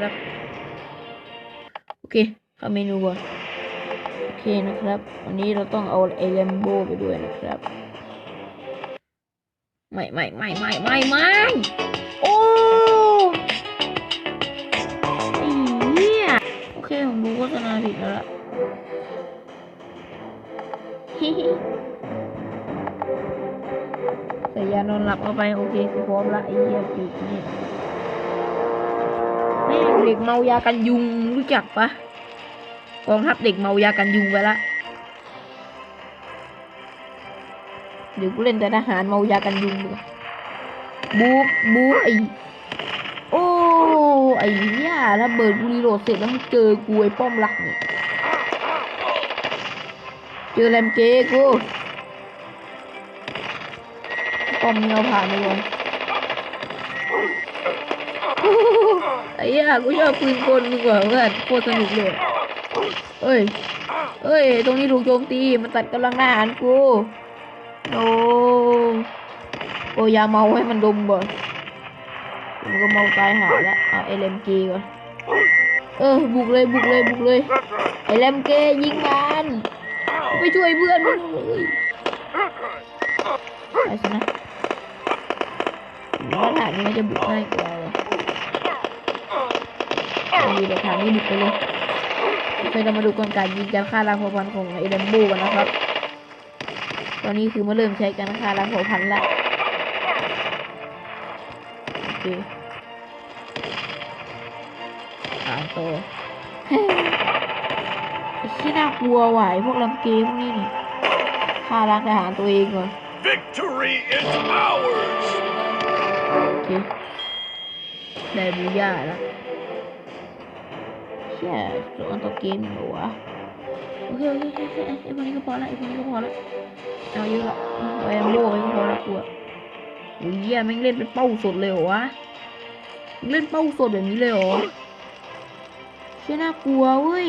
ครับโอเคเข้าเมนูก่อนโอเคนะครับ วันนี้เราต้องเอาไอแลมโบไปด้วยนะครับไม่ไม่ไม่ไม่ไม่ไม่โอ้ไอ้เหี้ยโอเคผมดูโฆษณาผิดแล้วล่ะฮิฮิใส่ยานอนหลับเข้าไป โอเคกูพร้อมละไอ้เหี้ยปีกนี่ เด็กเมายากันยุงรู้จักปะกองทัพเด็กเมายากันยุงไปละเดี๋ยวกูเล่นแต่ทหารเมายากันยุงดีกว่าบูบบูไอโอ้ไอ้ย่าถ้าเบิดกูรีโหลดเสร็จแล้วมึงเจอกูไอ้ป้อมรักนี่เจอแรมเกกูป้อมเอาผ่านไปก่อน ไอ้ยากูชอบปืนกลมึงกว่าเพื่อนโคตรสนุกเลยเอ้ยเอ้ย ตรงนี้ถูกโจมตี มันตัดกำลังทหารกูโอ้โอยาเมาให้มันดมก่อนผมก็เมาตายหาแล้วเอาไอเลมเกก่อนเออ บุกเลย บุกเลย บุกเลย ไอเลมเกยิงมันไปช่วยเพื่อนมันเลยไปสินะว่าฐานนี้น่าจะบุกง่ายกว่า ว่ะเอาดีแต่ฐานนี้บุกไปเลยโอเคเรามาดูกลการยิงการฆ่าล้างเผ่าพันธุ์ของไอเลมโบกันนะครับ ตอนนี้คือมาเริ่มใช้กันนะคะล้างเผ่าพันธุ์ละโอเคตามโตวไอ้ที่น่ากลัวว่ะไอ้พวกลำเกมพวกนี้นี่ฆ่าล้างทหารตัวเองก่อน Victory is ours! โอเคได้บูย่าแล้วเชี่ยตัวตัวเกมเหรอวะโอเคโอเคโอเคไอ้พวกนี้ก็พอละไอ้พวกนี้ก็พอละเอาเยอะละเอาแอมโบ้ไปก็พอละกลัวโอ้ยเหี้ยแม่งเล่นเป็นเป้าสดเลยเหรอวะเล่นเป้าสดแบบนี้เลยเหรอเชี่ยน่ากลัวเว้ย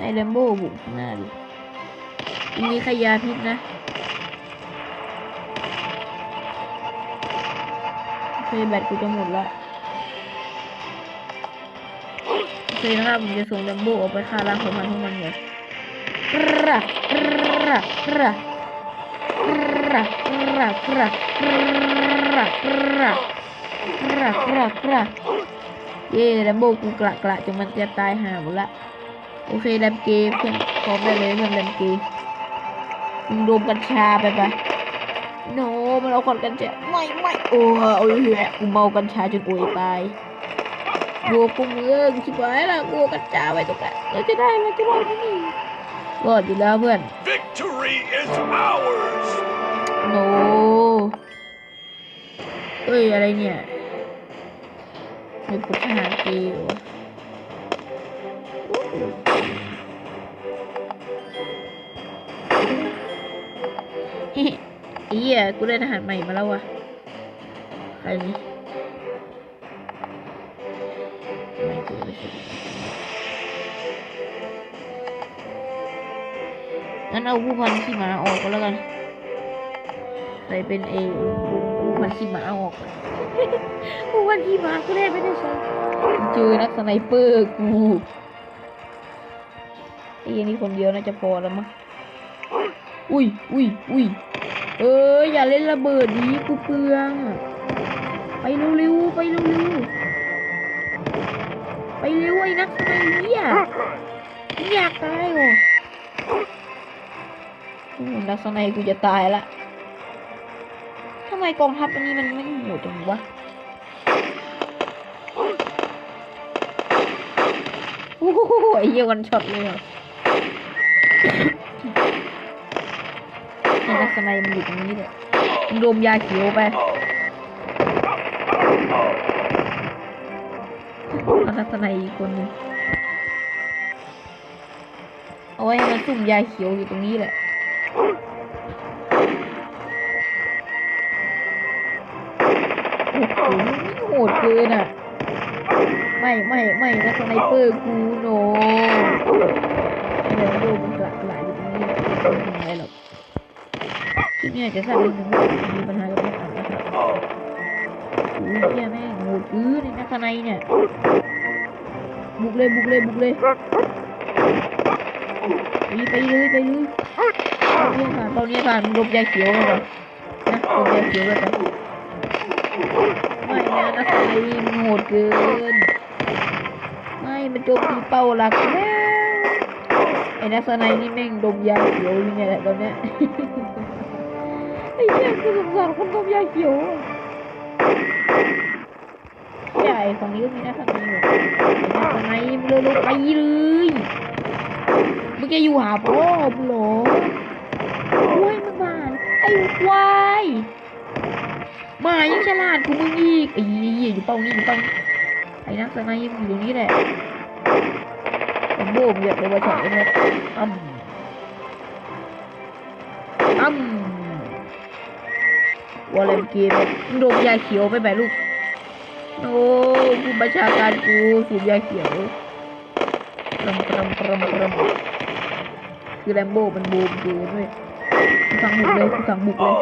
ไอ้แลมโบ้บุกหน้าดิมีขยาพิษนะโอเคแบตกูจะหมดละ โอเคนะครับผมจะส่งแลมโบออกไปฆ่าล้างเผ่าพันธุ์ของมันก่อนกระกระกระกระกระกระกระกระกระกระกระเย่แลมโบกูกระกระจนมันจะตายห่าหมดละโอเคแรมเกมเพื่อนพร้อมได้เลยเพื่อนแรมเกมมึงโดมกัญชาไปปะโนมันเอาคนกัญชาไม่ไม่โอ้โอ้ยแหละกูเมากัญชาจนป่วยตาย บัวกูมือกูชิบหายละกูเอากัญชาไว้ตรงนั้นเราจะได้เราจะรอดไหมนี่รอดอยู่แล้วเพื่อน Victory is ours! โนเอ้ยอะไรเนี่ยในพุทธหารเกย์วะเฮ้ไอ้เหี้ยกูได้ทหารใหม่มาแล้ววะใครนี่ งั้นเอาผู้พันขี่มาออกก็แล้วกันใส่เป็นเอผู้พันขี่มาออกผู้พันขี่มากูได้ไม่ได้ใช้เจอนักสไนเปอร์กูไอ้เหี้ยนี่คนเดียวน่าจะพอแล้วมั้งอุ้ยอุ้ยอุ้ยเอ้ยอย่าเล่นระเบิดดีกูเปลืองอะไปเร็วๆไปเร็วๆ ไปเร็วไอ้นักสมัยนี้อะอยากตายเหรอโอ้โหนักสมัยกูจะตายละทำไมกองทัพอันนี้มันไม่โหดจังวะโอ้โหไอ้เหี้ยวันช็อตเลยอะไอ้นักสมัยมันอยู่ตรงนี้เลยมึงดมยาเขียวไป เอานักสมัยอีกคนนึงเอาไว้ให้มันซุ่มยาเขียวอยู่ตรงนี้แหละโอ้โหโหดเกินอะ ไม่ไม่ไม่นักสไนเปอร์กูโนเดี๋ยวดูมันกระกระอยู่ตรงนี้ไม่ทำอะไรหรอกคลิปนี้จะสั้นนิดนึงเพราะมีปัญหากับเน็ตอ่านนะครับ เฮียแม่งโหดอื้อในนักในเนี่ย บุกเลยบุกเลยบุกเลยไปไปเลยไปเลยตอนนี้ผ่านตอนนี้ผ่านมึงลบยาเขียวมาก่อนนะลบยาเขียวกันไปไม่นะนักในมึงโหดเกิน ไม่มันโจมตีเป้าหลักแล้วไอ้นักสไนนี่แม่งดมยาเขียวอยู่เนี่ยแหละตอนเนี้ยไอ้เหี้ยคือสงสารคนดมยาเขียว อะใช่ฝั่งนี้ก็มีนักสไนอยู่ไอ้นักสไนเร็วๆไปเลยเมึงจะอยู่หาพ่อมึงเหรอควายมึงมาไอ้ควายมายังฉลาดกูมึงอีกไอ้เหี้ยอยู่เป้านี้อยู่เป้าไอ้นักสไนเปอร์อยู่ตรงนี้แหละผมโบมเหยียบเลยว่าฉันเนี่ยอ้ำอ้ำวอลเลนเกมโดนยาเขียวไปแบบลูก โอ้ผู้บัญชาการกูสูบยาเขียวปรำปรำปรำปรำคือแรมโบ้มันบูมเกินเว้ยกูสั่งบุกเลยกูสั่งบุกเลย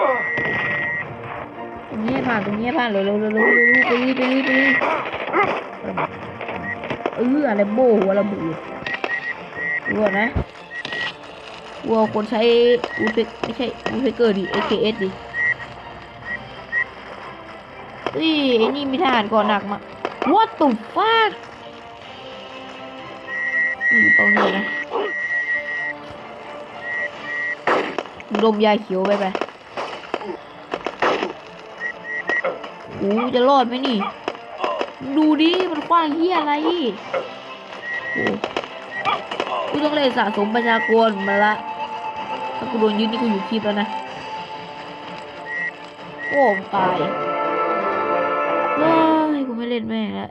ตรงนี้ผ่านตรงนี้ผ่านเร็วเร็วเร็วเร็วไปเลยไปเลยไปเลยเอออะไรโบ้หัวระเบิดรัวนะวัวคนใช้อูเฟกไม่ใช่อูเฟกเกอร์ดิ AKS ดิ เฮ้ยไอ้นี่มีทหารก่อนหนักมา What the fuck อยู่ตรงนี้นะดมยาเขียวไปไปโอ้จะรอดไหมนี่ ดูดิมันกว้างเฮียอะไรโอ้กูต้องเลยสะสมประชากรมาละ ถ้ากูโดนยึดนี่กูอยู่คลิปแล้วนะ โอ้ตาย ไม่เล่นแม่งแล้ว